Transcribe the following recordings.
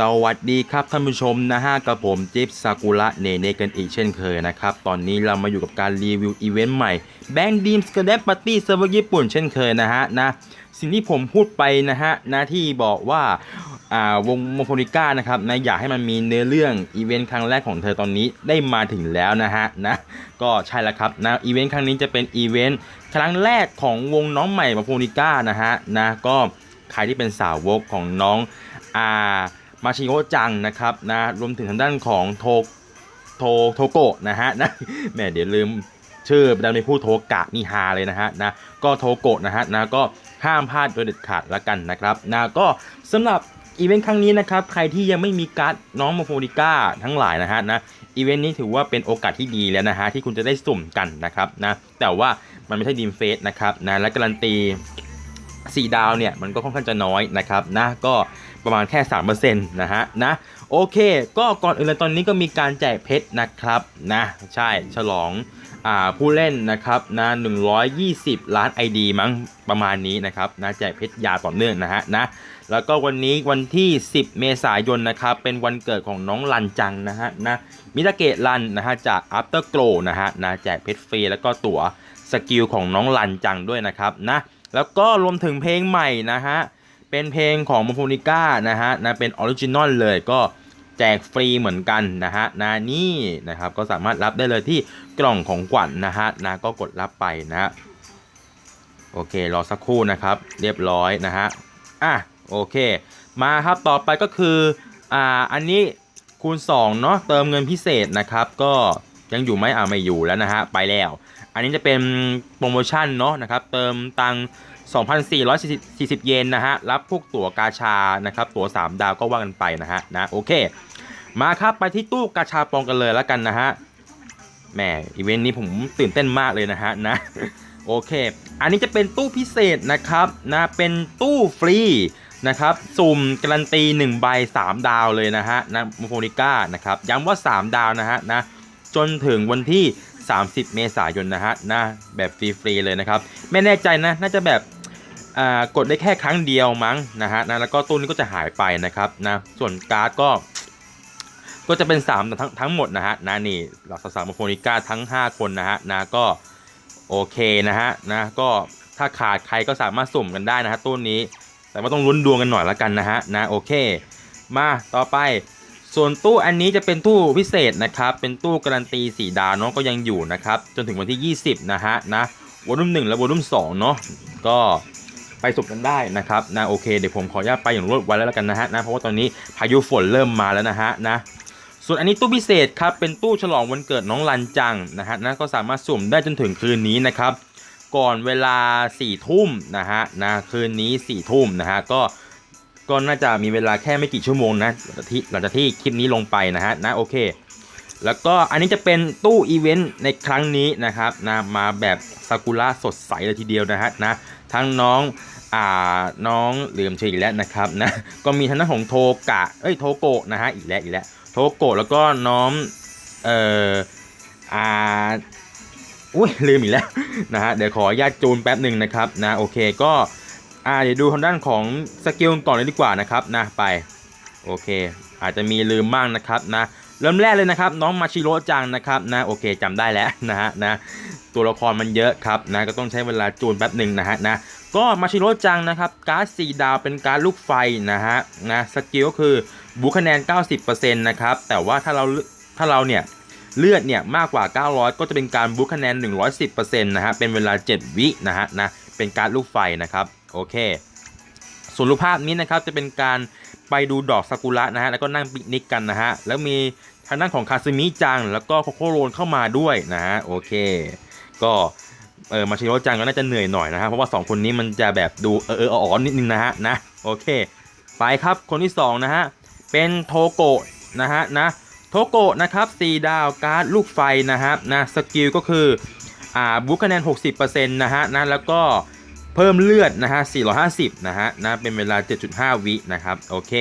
สวัสดีครับท่านผู้ชมนะฮะกับผมจิ๊บซากุระเนเนกันอีกเช่นเคยนะครับ ตอนนี้เรามาอยู่กับการรีวิวอีเวนต์ใหม่แบงค์ดีมสกเดปปาร์ตี้เซิร์ฟเวอร์ญี่ปุ่นเช่นเคยนะฮะนะสิ่งที่ผมพูดไปนะฮะนะที่บอกว่าอ่าวงโมโฟนิก้านะครับนะอยากให้มันมีเนื้อเรื่องอีเวนต์ครั้งแรกของเธอตอนนี้ได้มาถึงแล้วนะฮะนะก็ใช่แล้วครับนะอีเวนต์ครั้งนี้จะเป็นอีเวนต์ครั้งแรกของวงน้องใหม่โมโฟนิก้านะฮะนะก็ใครที่เป็นสาวกของน้องอ่า มาชิโอจังนะครับนะรวมถึงทางด้านของโทโทโทโกะนะฮะนะแหม่เดี๋ยวลืมชื่อดันไปพูดโทกะนี่ฮาเลยนะฮะนะก็โทโกะนะฮะนะก็ห้ามพลาดโดยเด็ดขาดละกันนะครับนะก็สำหรับอีเวนต์ครั้งนี้นะครับใครที่ยังไม่มีการ์ดน้องโมโฟดิก้าทั้งหลายนะฮะนะอีเวนต์นี้ถือว่าเป็นโอกาสที่ดีแล้วนะฮะที่คุณจะได้สุ่มกันนะครับนะแต่ว่ามันไม่ใช่ดีมเฟสนะครับนะและการันตีสี่ดาวเนี่ยมันก็ค่อนข้างจะน้อยนะครับนะก็ ประมาณแค่3%นะฮะนะโอเค ก็ก่อนอื่นเลยตอนนี้ก็มีการแจกเพชรนะครับนะใช่ฉลองอ่าผู้เล่นนะครับนะ120 ล้าน ID มั้งประมาณนี้นะครับนะแจกเพชรยาต่อเนื่องนะฮะนะแล้วก็วันนี้วันที่ 10 เมษายนนะครับเป็นวันเกิดของน้องลันจังนะฮะนะมิตาเกะลันนะฮะจาก After Glow นะฮะนะแจกเพชรฟรีแล้วก็ตั๋วสกิลของน้องลันจังด้วยนะครับนะแล้วก็รวมถึงเพลงใหม่นะฮะ เป็นเพลงของม o โ o นิก้านะฮะนะเป็นออริจินอลเลยก็แจกฟรีเหมือนกันนะฮะนะนี่นะครับก็สามารถรับได้เลยที่กล่องของขวัญนนะฮะนะก็กดรับไปนะฮะโอเครอสักครู่นะครับ เรียบร้อยนะฮะอะโอเค มาครับต่อไปก็คืออ่าอันนี้คูณ2เนาะเติมเงินพิเศษนะครับ ก็ยังอยู่ไหมอ่าไม่อยู่แล้วนะฮะไปแล้ว อันนี้จะเป็นโปรโมชั่นเนาะนะครับ เติมตังค์ 2,440 เยนนะฮะ รับพวกตั๋วกาชานะครับ ตั๋ว 3 ดาวก็ว่ากันไปนะฮะ นะ โอเค มาครับ ไปที่ตู้กาชาปองกันเลยแล้วกันนะฮะ แหม อีเวนต์นี้ผมตื่นเต้นมากเลยนะฮะ นะ โอเค อันนี้จะเป็นตู้พิเศษนะครับ นะ เป็นตู้ฟรีนะครับ สุ่มการันตี 1 ใบ 3 ดาวเลยนะฮะ นะโมโฟนิก้านะครับ ย้ำว่า 3 ดาวนะฮะ นะ จนถึงวันที่ 30 เมษายนนะฮะ นะ แบบฟรีๆเลยนะครับ ไม่แน่ใจนะ น่าจะแบบ กดได้แค่ครั้งเดียวมั้งนะฮะนะแล้วก็ตู้นี้ก็จะหายไปนะครับนะส่วนการ์ดก็ ก็จะเป็น3ทั้งทั้งหมดนะฮะนะนี่หลักสามโฟนิก้าทั้ง 5 คนนะฮะนะก็โอเคนะฮะนะก็ถ้าขาดใครก็สามารถสุ่มกันได้นะฮะตู้นี้ แต่ว่าต้องลุ้นดวงกันหน่อยละกันนะฮะนะโอเค มาต่อไปส่วนตู้อันนี้จะเป็นตู้พิเศษนะครับ เป็นตู้การันตี4ดาวเนาะก็ยังอยู่นะครับ จนถึงวันที่ 20 นะฮะนะวอลุ่ม1และวอลุ่ม2เนาะก็ ไปสุกกันได้นะครับนะโอเคเดี๋ยวผมขออนุญาตไปอย่างรวดไวแล้วกันนะฮะนะเพราะว่าตอนนี้พายุฝนเริ่มมาแล้วนะฮะนะส่วนอันนี้ตู้พิเศษครับเป็นตู้ฉลองวันเกิดน้องลันจังนะฮะนะก็สามารถสุ่มได้จนถึงคืนนี้นะครับก่อนเวลา4ี่ทุ่มนะฮะนะคืนนี้4ี่ทุ่มนะฮะก็ก็น่าจะมีเวลาแค่ไม่กี่ชั่วโมงนะหลังจากที่หลังจากที่คลิปนี้ลงไปนะฮะนะโอเค แล้วก็อันนี้จะเป็นตู้อีเวนต์ในครั้งนี้นะครับนะมาแบบซากุระสดใสเลยทีเดียวนะฮะนะทั้งน้อง อ่าน้องลืมชื่ออีกแล้วนะครับนะก็มีทั้งน้าของโทกะเอ้ยโทโกะนะฮะอีกแล้วอีกแล้วโทโกะแล้วก็น้องเอ่ออ่าอุ้ยลืมอีกแล้วนะฮะเดี๋ยวขออนุญาตจูนแป๊บหนึ่งนะครับนะโอเคก็อ่าเดี๋ยวดูทางด้านของสกิลก่อนเลยดีกว่านะครับนะไปโอเค อาจจะมีลืมบ้างนะครับนะ เริ่มแรกเลยนะครับน้องมาชิโร่จังนะครับนะโอเคจำได้แล้วนะฮะนะตัวละครมันเยอะครับนะก็ต้องใช้เวลาจูนแป๊บหนึ่งนะฮะนะก็มาชิโร่จังนะครับการ์ดสีดาวเป็นการดลูกไฟนะฮะนะสกิลก็คือบูคะแนน 90%นะครับแต่ว่าถ้าเราถ้าเราเนี่ยเลือดเนี่ยมากกว่า 900 ก็จะเป็นการบูคะแนน 110%นะฮะเป็นเวลา 7 วินะฮะนะเป็นการดลูกไฟนะครับโอเคส่วนรูปภาพนี้นะครับจะเป็นการ ไปดูดอกซากุระนะฮะแล้วก็นั่งปิกนิกกันนะฮะแล้วมีทางด้านของคาซึมิจังแล้วก็โคโคโรนเข้ามาด้วยนะฮะโอเค ก็เออมาชิโร่จังก็น่าจะเหนื่อยหน่อยนะฮะเพราะว่า 2 คนนี้มันจะแบบดูเออเอออ๋อนิดนึงนะฮะนะโอเค ไปครับคนที่ 2 นะฮะ เป็นโทโกะนะฮะนะโทโกะนะครับ4ดาวการ์ดลูกไฟนะฮะนะสกิลก็คืออ่าบูคะแนน 60%นะฮะนะแล้วก็ เพิ่มเลือดนะฮะ 450 นะฮะนะเป็นเวลา 7.5 วินะครับ โอเค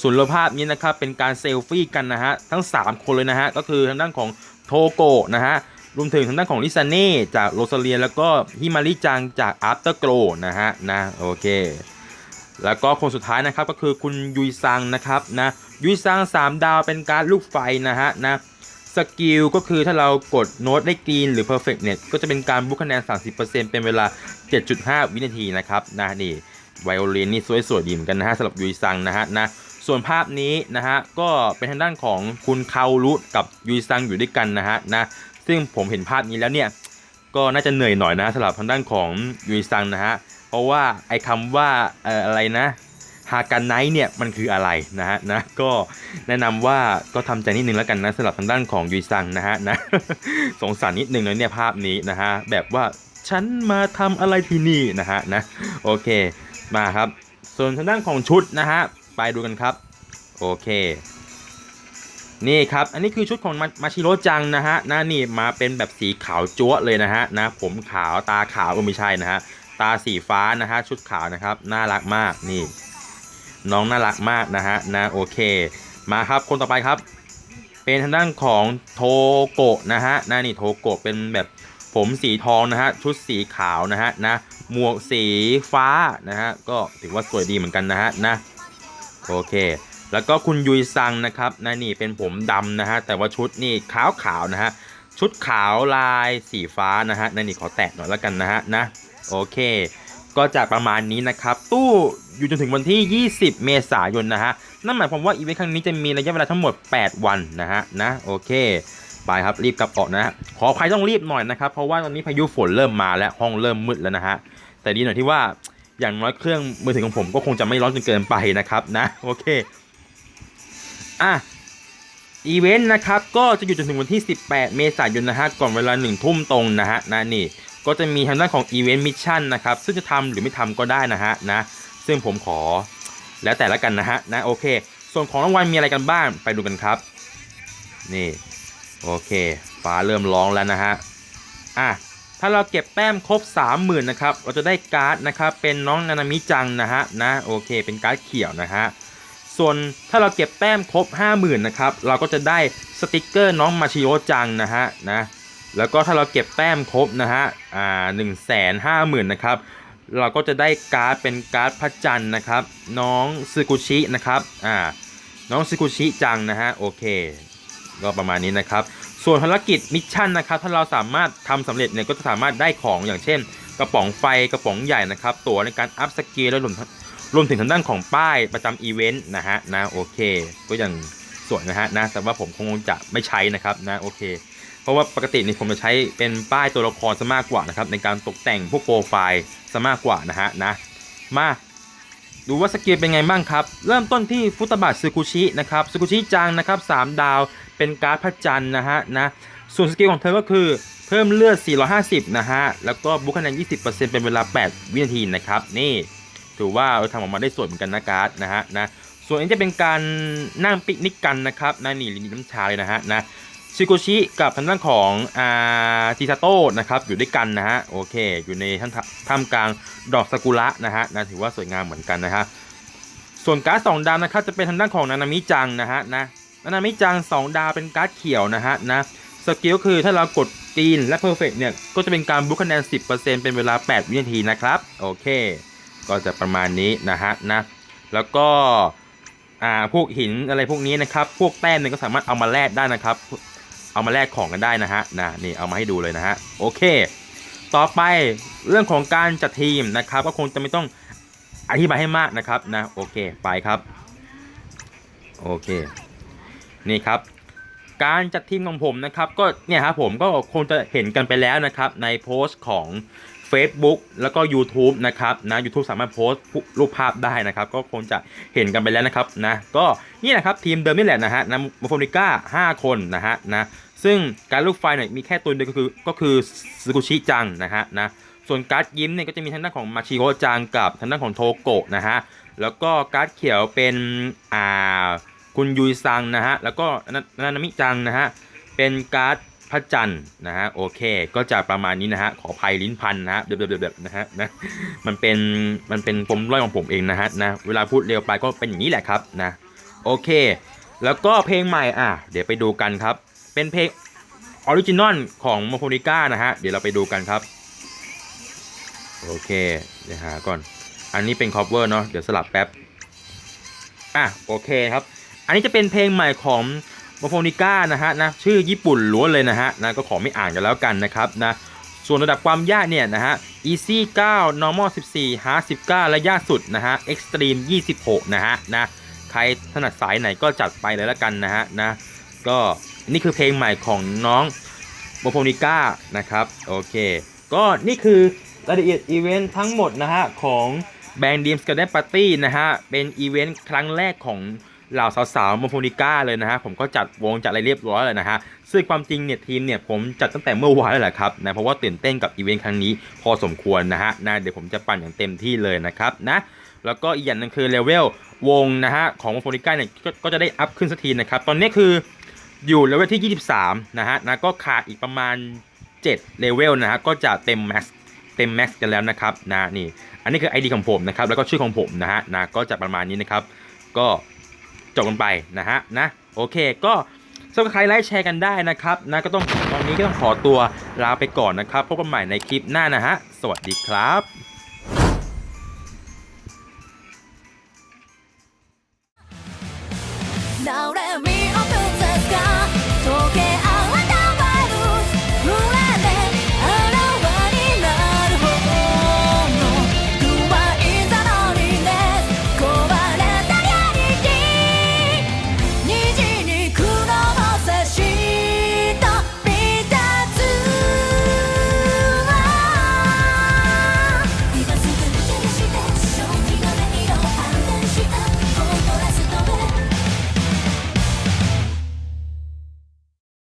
ส่วนรูปภาพนี้นะครับ เป็นการเซลฟี่กันนะฮะ ทั้ง 3 คนเลยนะฮะ ก็คือทางด้านของโทโกะนะฮะ รวมถึงทางด้านของลิซาเน่จากโรซาเลีย แล้วก็ฮิมาริจังจากอั f เตอร์โกรนะฮะ นะ โอเค แล้วก็คนสุดท้ายนะครับ ก็คือคุณยุยซังนะครับ นะ ยุยซัง 3 ดาวเป็นการลูกไฟนะฮะ นะ สกิลก็คือถ้าเรากดโน้ตได้กรีนหรือ perfect net ก็จะเป็นการบุกคะแนน 30%เป็นเวลา 7.5 วินาทีนะครับนะนี่ไวโอลินนี่สวยๆดีเหมือนกันนะฮะสำหรับยุยซังนะฮะนะส่วนภาพนี้นะฮะก็เป็นทางด้านของคุณคารุกับยุยซังอยู่ด้วยกันนะฮะนะซึ่งผมเห็นภาพนี้แล้วเนี่ยก็น่าจะเหนื่อยหน่อยนะสำหรับทางด้านของยุยซังนะฮะเพราะว่าไอ้คำว่าเอ่ออะไรนะ ฮากันไนท์เนี่ยมันคืออะไรนะฮะนะก็แนะนำว่าก็ทำใจนิดนึงแล้วกันนะสำหรับทางด้านของยุยซังนะฮะนะสงสารนิดนึงเลยเนี่ยภาพนี้นะฮะแบบว่าฉันมาทำอะไรที่นี่นะฮะนะโอเคมาครับส่วนทางด้านของชุดนะฮะไปดูกันครับโอเคนี่ครับ อันนี้คือชุดของมาชิโร่จังนะฮะนะนี่มาเป็นแบบสีขาวจั๊วเลยนะฮะนะผมขาวตาขาวก็ไม่ใช่นะฮะตาสีฟ้านะฮะชุดขาวนะครับ น่ารักมากนี่ น้องน่ารักมากนะฮะนะโอเค มาครับคนต่อไปครับ เป็นทางด้านของโทโกะนะฮะนะนี่โทโกะเป็นแบบผมสีทองนะฮะชุดสีขาวนะฮะนะหมวกสีฟ้านะฮะก็ถือว่าสวยดีเหมือนกันนะฮะนะโอเค แล้วก็คุณยุยซังนะครับนะนี่เป็นผมดำนะฮะแต่ว่าชุดนี่ขาวขาวนะฮะชุดขาวลายสีฟ้านะฮะนั่นนี่ขอแตะหน่อยแล้วกันนะฮะนะโอเค ก็จะประมาณนี้นะครับ ตู้อยู่จนถึงวันที่ 20 เมษายนนะฮะ นั่นหมายความว่าอีเวนต์ครั้งนี้จะมีระยะเวลาทั้งหมด 8 วันนะฮะนะโอเคไปครับรีบกลับออกนะฮะขออภัยต้องรีบหน่อยนะครับ เพราะว่าตอนนี้พายุฝนเริ่มมาแล้วห้องเริ่มมืดแล้วนะฮะแต่ดีหน่อยที่ว่าอย่างน้อยเครื่องมือถือของผมก็คงจะไม่ร้อนจนเกินไปนะครับนะโอเคอะอีเวนต์นะครับก็จะอยู่จนถึงวันที่ 18 เมษายนนะฮะก่อนเวลา1ทุ่มตรงนะฮะนะนี่ ก็จะมีทางด้านของอีเวนต์มิชชั่นนะครับ ซึ่งจะทำหรือไม่ทำก็ได้นะฮะนะ ซึ่งผมขอแล้วแต่ละกันนะฮะนะโอเค ส่วนของรางวัลมีอะไรกันบ้างไปดูกันครับ นี่โอเค ฟ้าเริ่มร้องแล้วนะฮะอะถ้าเราเก็บแต้มครบ 30,000นะครับเราจะได้การ์ดนะครับเป็นน้องนานามิจังนะฮะนะโอเค เป็นการ์ดเขียวนะฮะส่วนถ้าเราเก็บแต้มครบ 50,000นะครับเราก็จะได้สติกเกอร์น้องมาชิโอจังนะฮะนะ แล้วก็ถ้าเราเก็บแต้มครบนะฮะอ่าหนึ่งแสนห้าหมื่นนะครับเราก็จะได้การ์ดเป็นการ์ดพระจันทร์นะครับ น้องซึกุชินะครับอ่าน้องซึกุชิจังนะฮะโอเค ก็ประมาณนี้นะครับ ส่วนภารกิจมิชชั่นนะครับถ้าเราสามารถทำสำเร็จเนี่ยก็จะสามารถได้ของอย่างเช่น กระป๋องไฟกระป๋องใหญ่นะครับ ตั๋วในการอัพสเกลและรวมรวมถึงทางด้านของป้ายประจำอีเวนต์นะฮะนะโอเค ก็อยังสวยนะฮะนะแต่ว่าผมคงจะไม่ใช้นะครับนะโอเค เพราะว่าปกตินี่ผมจะใช้เป็นป้ายตัวละครซะมากกว่านะครับในการตกแต่งพวกโปรไฟล์ซะมากกว่านะฮะนะมาดูว่าสกิลเป็นไงบ้างครับ เริ่มต้นที่ฟุตบาทซึกุชินะครับซึกุชิจังนะครับ3ดาวเป็นการ์ดพระจันทร์นะฮะนะส่วนสกิลของเธอก็คือเพิ่มเลือด 450 นะฮะ แล้วก็บุคคะแนน 20%เป็นเวลา 8 วินาทีนะครับ นี่ ถือว่าเออทำออกมาได้สวยเหมือนกันนะการ์ดนะฮะนะ ส่วนอันนี้จะเป็นการนั่งปิกนิกกันนะครับนะนี่ลินน้ำชาเลยนะฮะนะ ชิโกชิกับทางด้านของอาจิซาโต้นะครับอยู่ด้วยกันนะฮะโอเค อยู่ในท่ามท่ามกลางดอกซากุระนะฮะนะถือว่าสวยงามเหมือนกันนะฮะส่วนการ์ดสองดาวนะครับจะเป็นทางด้านของนานามิจังนะฮะนะนานามิจังสองดาวเป็นการ์ดเขียวนะฮะนะสกิลคือถ้าเรากดตีนและเพอร์เฟกเนี่ยก็จะเป็นการบุคคะแนน 10%เป็นเวลา 8 วินาทีนะครับโอเค ก็จะประมาณนี้นะฮะนะแล้วก็อ่าพวกหินอะไรพวกนี้นะครับ พวกแต้มเนี่ยก็สามารถเอามาแลกได้นะครับ เอามาแลกของกันได้นะฮะนะนี่เอามาให้ดูเลยนะฮะโอเค ต่อไปเรื่องของการจัดทีมนะครับ ก็คงจะไม่ต้องอธิบายให้มากนะครับนะโอเคไปครับโอเคนี่ครับ การจัดทีมของผมนะครับก็เนี่ยครับผมก็คงจะเห็นกันไปแล้วนะครับ ในโพสต์ของ Facebook แล้วก็ YouTube นะครับนะ YouTube สามารถโพสต์รูปภาพได้นะครับ ก็คงจะเห็นกันไปแล้วนะครับนะก็นี่นะครับทีมเดิมนี่แหละนะฮะนะโมโฟนิก้า5คนนะฮะนะ ซึ่งการลูกไฟเนี่ยมีแค่ตัวเดียวก็คือก็คือซึกุชิจังนะฮะนะส่วนการ์ดยิ้มเนี่ยก็จะมีทางด้านของมาชิโกจังกับทางด้านของโทโกะนะฮะแล้วก็การ์ดเขียวเป็นอ่าคุณยุยซังนะฮะแล้วก็นานามิจังนะฮะเป็นการ์ดพระจันทร์นะฮะโอเค ก็จะประมาณนี้นะฮะขอภัยลิ้นพันนะฮะเดือบๆๆๆนะฮะนะมันเป็นมันเป็นปมร้อยของผมเองนะฮะนะเวลาพูดเร็วไปก็เป็นอย่างนี้แหละครับนะโอเค แล้วก็เพลงใหม่อะเดี๋ยวไปดูกันครับ เป็นเพลงออริจินอลของโมโ o นิก้านะฮะ เดี๋ยวเราไปดูกันครับ โอเค เดี๋ยวหาก่อน อันนี้เป็น cover เนาะ เดี๋ยวสลับแป๊บ อะ โอเคครับ อันนี้จะเป็นเพลงใหม่ของโมโฟนิก้านะฮะนะชื่อญี่ปุ่นล้วนเลยนะฮะนะก็ขอไม่อ่านกันแล้วกันนะครับนะส่วนระดับความยากเนี่ยนะฮะ easy 9 normal 14 hard 19 และยากสุดนะฮะ extreme 26 นะฮะนะใครถนัดสายไหนก็จัดไปเลยและกันนะฮะนะก็ นี่คือเพลงใหม่ของน้องโมโฟนิก้านะครับ โอเค ก็นี่คือรายละเอียดอีเวนต์ทั้งหมดนะฮะ ของแบงด์ดีมสกับได้ปาร์ตี้นะฮะ เป็นอีเวนต์ครั้งแรกของเหล่าสาวๆโมโฟนิก้าเลยนะฮะ ผมก็จัดวงจัดอะไรเรียบร้อยเลยนะฮะ ซึ่งความจริงเนี่ยทีมเนี่ยผมจัดตั้งแต่เมื่อวานแล้วแหละครับนะ เพราะว่าตื่นเต้นกับอีเวนต์ครั้งนี้พอสมควรนะฮะนะเดี๋ยวผมจะปั่นอย่างเต็มที่เลยนะครับนะแล้วก็อีกอย่างนึงคือเลเวลวงนะฮะของโมโฟนิก้าเนี่ยกก็จะได้อัพขึ้นสักทีนะครับ ตอนนี้คือ อยู่เลเวลที่ 23 นะฮะนะก็ขาดอีกประมาณ 7 เลเวลนะฮะก็จะเต็มแม็กซ์เต็มแม็กซ์กันแล้วนะครับนะนี่อันนี้คือ ID ของผมนะครับแล้วก็ชื่อของผมนะฮะนะก็จะประมาณนี้นะครับ ก็จบกันไปนะฮะนะโอเคก็สำหรับใครไลค์แชร์กันได้นะครับนะก็ต้องตอนนี้ก็ต้องขอตัวลาไปก่อนนะครับพบกันใหม่ในคลิปหน้านะฮะสวัสดีครับ